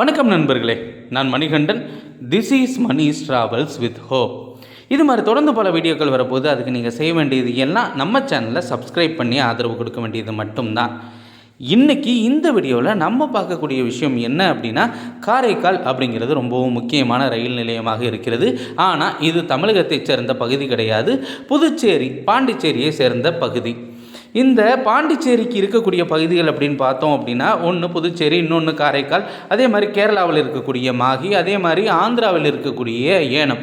வணக்கம் நண்பர்களே. நான் Manikandan. This is Mani's travels with hope இது மாதிரி தொடர்ந்து பல வீடியோக்கள் வரப்போது அதுக்கு நீங்கள் செய்ய வேண்டியது எல்லாம் நம்ம சேனலை சப்ஸ்கிரைப் பண்ணி ஆதரவு கொடுக்க வேண்டியது மட்டும்தான். இன்றைக்கி இந்த வீடியோவில் நம்ம பார்க்கக்கூடிய விஷயம் என்ன அப்படின்னா காரைக்கால் அப்படிங்கிறது ரொம்பவும் முக்கியமான ரயில் நிலையமாக இருக்கிறது. ஆனால் இது தமிழகத்தைச் சேர்ந்த பகுதி கிடையாது. புதுச்சேரி பாண்டிச்சேரியை சேர்ந்த பகுதி. இந்த பாண்டிச்சேரிக்கு இருக்கக்கூடிய பகுதிகள் அப்படின்னு பார்த்தோம் அப்படின்னா ஒன்று புதுச்சேரி இன்னொன்று காரைக்கால் அதே மாதிரி கேரளாவில் இருக்கக்கூடிய மாகி அதே மாதிரி ஆந்திராவில் இருக்கக்கூடிய ஏனம்.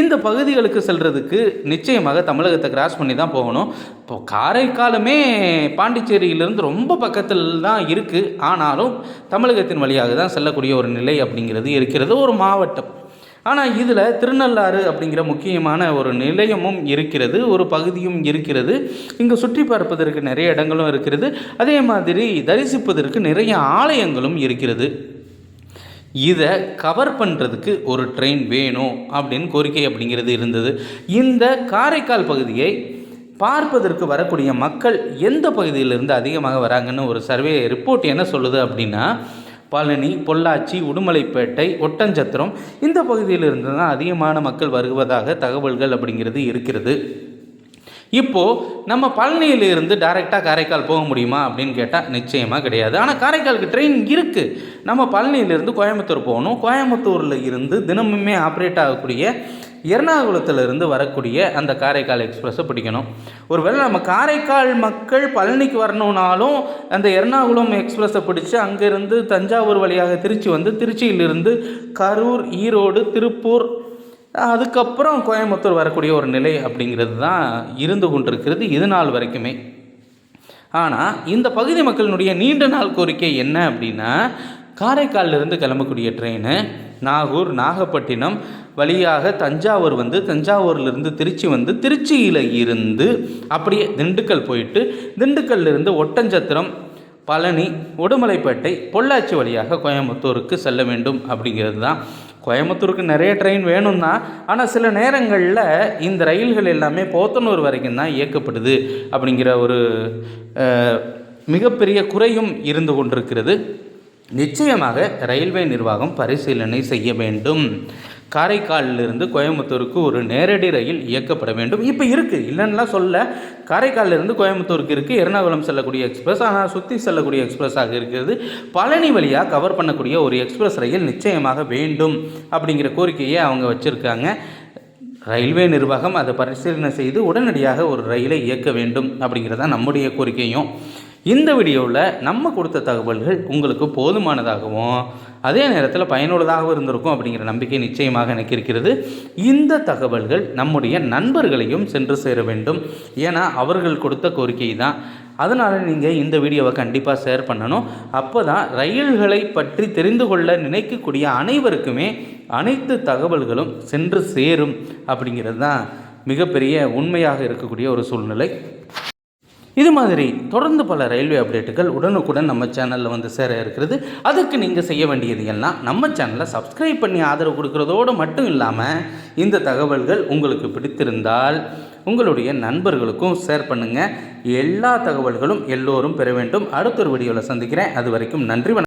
இந்த பகுதிகளுக்கு செல்கிறதுக்கு நிச்சயமாக தமிழகத்தை கிராஸ் பண்ணி தான் போகணும். இப்போ காரைக்காலுமே பாண்டிச்சேரியிலிருந்து ரொம்ப பக்கத்தில் தான் இருக்குது ஆனாலும் தமிழகத்தின் வழியாக தான் செல்லக்கூடிய ஒரு நிலை அப்படிங்கிறது இருக்கிறது. ஒரு மாவட்டம். ஆனால் இதில் திருநள்ளாறு அப்படிங்கிற முக்கியமான ஒரு நிலையமும் இருக்கிறது ஒரு பகுதியும் இருக்கிறது. இங்கே சுற்றி பார்ப்பதற்கு நிறைய இடங்களும் இருக்கிறது. அதே மாதிரி தரிசிப்பதற்கு நிறைய ஆலயங்களும் இருக்கிறது. இதை கவர் பண்ணுறதுக்கு ஒரு ட்ரெயின் வேணும் அப்படின்னு கோரிக்கை அப்படிங்கிறது இருந்தது. இந்த காரைக்கால் பகுதியை பார்ப்பதற்கு வரக்கூடிய மக்கள் எந்த பகுதியிலிருந்து அதிகமாக வராங்கன்னு ஒரு சர்வே ரிப்போர்ட் என்ன சொல்லுது அப்படின்னா பழனி பொள்ளாச்சி உடுமலைப்பேட்டை ஒட்டஞ்சத்திரம் இந்த பகுதியிலிருந்து தான் அதிகமான மக்கள் வருவதாக தகவல்கள் அப்படிங்கிறது இருக்கிறது. இப்போது நம்ம பழனியிலிருந்து டைரெக்டாக காரைக்கால் போக முடியுமா அப்படின்னு கேட்டால் நிச்சயமாக கிடையாது. ஆனால் காரைக்காலுக்கு ட்ரெயின் இருக்குது நம்ம பழனியிலேருந்து கோயம்புத்தூர் போகணும். கோயம்புத்தூரில் இருந்து தினமுமே ஆப்ரேட் ஆகக்கூடிய எர்ணாகுளத்திலிருந்து வரக்கூடிய அந்த காரைக்கால் எக்ஸ்பிரஸை பிடிக்கணும். ஒருவேளை நம்ம காரைக்கால் மக்கள் பழனிக்கு வரணுனாலும் அந்த எர்ணாகுளம் எக்ஸ்பிரஸை பிடிச்சி அங்கேருந்து தஞ்சாவூர் வழியாக திருச்சி வந்து திருச்சியிலிருந்து கரூர் ஈரோடு திருப்பூர் அதுக்கப்புறம் கோயம்புத்தூர் வரக்கூடிய ஒரு நிலை அப்படிங்கிறது தான் இருந்து கொண்டிருக்கிறது இது நாள் வரைக்குமே. ஆனால் இந்த பகுதி மக்களினுடைய நீண்ட நாள் கோரிக்கை என்ன அப்படின்னா காரைக்காலிலிருந்து கிளம்பக்கூடிய ட்ரெயின் நாகூர் நாகப்பட்டினம் வழியாக தஞ்சாவூர் வந்து தஞ்சாவூர்லேருந்து திருச்சி வந்து திருச்சியில் இருந்து அப்படியே திண்டுக்கல் போயிட்டு திண்டுக்கல்லிருந்து ஒட்டஞ்சத்திரம் பழனி உடுமலைப்பேட்டை பொள்ளாச்சி வழியாக கோயம்புத்தூருக்கு செல்ல வேண்டும் அப்படிங்கிறது தான் கோயம்புத்தூருக்கு நிறைய ட்ரெயின் வேணும் தான் ஆனால் சில நேரங்களில் இந்த ரயில்கள் எல்லாமே போத்தனூர் வரைக்கும் தான் இயக்கப்படுது அப்படிங்கிற ஒரு மிகப்பெரிய குறையும் இருந்து கொண்டிருக்கிறது. நிச்சயமாக ரயில்வே நிர்வாகம் பரிசீலனை செய்ய வேண்டும். காரைக்காலிலிருந்து கோயம்புத்தூருக்கு ஒரு நேரடி ரயில் இயக்கப்பட வேண்டும். இப்போ இருக்குது இல்லைன்னா சொல்ல காரைக்காலிலிருந்து கோயம்புத்தூருக்கு இருக்குது எர்ணாகுளம் செல்லக்கூடிய எக்ஸ்பிரஸ். ஆனால் சுற்றி செல்லக்கூடிய எக்ஸ்பிரஸாக இருக்கிறது. பழனி வழியாக கவர் பண்ணக்கூடிய ஒரு எக்ஸ்பிரஸ் ரயில் நிச்சயமாக வேண்டும் அப்படிங்கிற கோரிக்கையை அவங்க வச்சுருக்காங்க. ரயில்வே நிர்வாகம் அதை பரிசீலனை செய்து உடனடியாக ஒரு ரயிலை இயக்க வேண்டும் அப்படிங்கிறதான் நம்முடைய கோரிக்கையும். இந்த வீடியோவில் நம்ம கொடுத்த தகவல்கள் உங்களுக்கு போதுமானதாகவும் அதே நேரத்தில் பயனுள்ளதாகவும் இருந்திருக்கும் அப்படிங்கிற நம்பிக்கை நிச்சயமாக எனக்கு இருக்கிறது. இந்த தகவல்கள் நம்முடைய நண்பர்களையும் சென்று சேர வேண்டும். ஏன்னா அவர்கள் கொடுத்த கோரிக்கை தான் அதனால் நீங்கள் இந்த வீடியோவை கண்டிப்பாக ஷேர் பண்ணணும். அப்போ தான் ரயில்களை பற்றி தெரிந்து கொள்ள நினைக்கக்கூடிய அனைவருக்குமே அனைத்து தகவல்களும் சென்று சேரும் அப்படிங்கிறது தான் மிகப்பெரிய உண்மையாக இருக்கக்கூடிய ஒரு சூழ்நிலை. இது மாதிரி தொடர்ந்து பல ரயில்வே அப்டேட்டுகள் உடனுக்குடன் நம்ம சேனலில் வந்து சேர இருக்கிறது. அதுக்கு நீங்கள் செய்ய வேண்டியது எல்லாம் நம்ம சேனலை சப்ஸ்கிரைப் பண்ணி ஆதரவு கொடுக்குறதோடு மட்டும் இல்லாமல் இந்த தகவல்கள் உங்களுக்கு பிடித்திருந்தால் உங்களுடைய நண்பர்களுக்கும் ஷேர் பண்ணுங்கள் எல்லா தகவல்களும் எல்லோரும் பெற வேண்டும். அடுத்த ஒரு வீடியோவில் சந்திக்கிறேன். அது வரைக்கும் நன்றி வணக்கம்.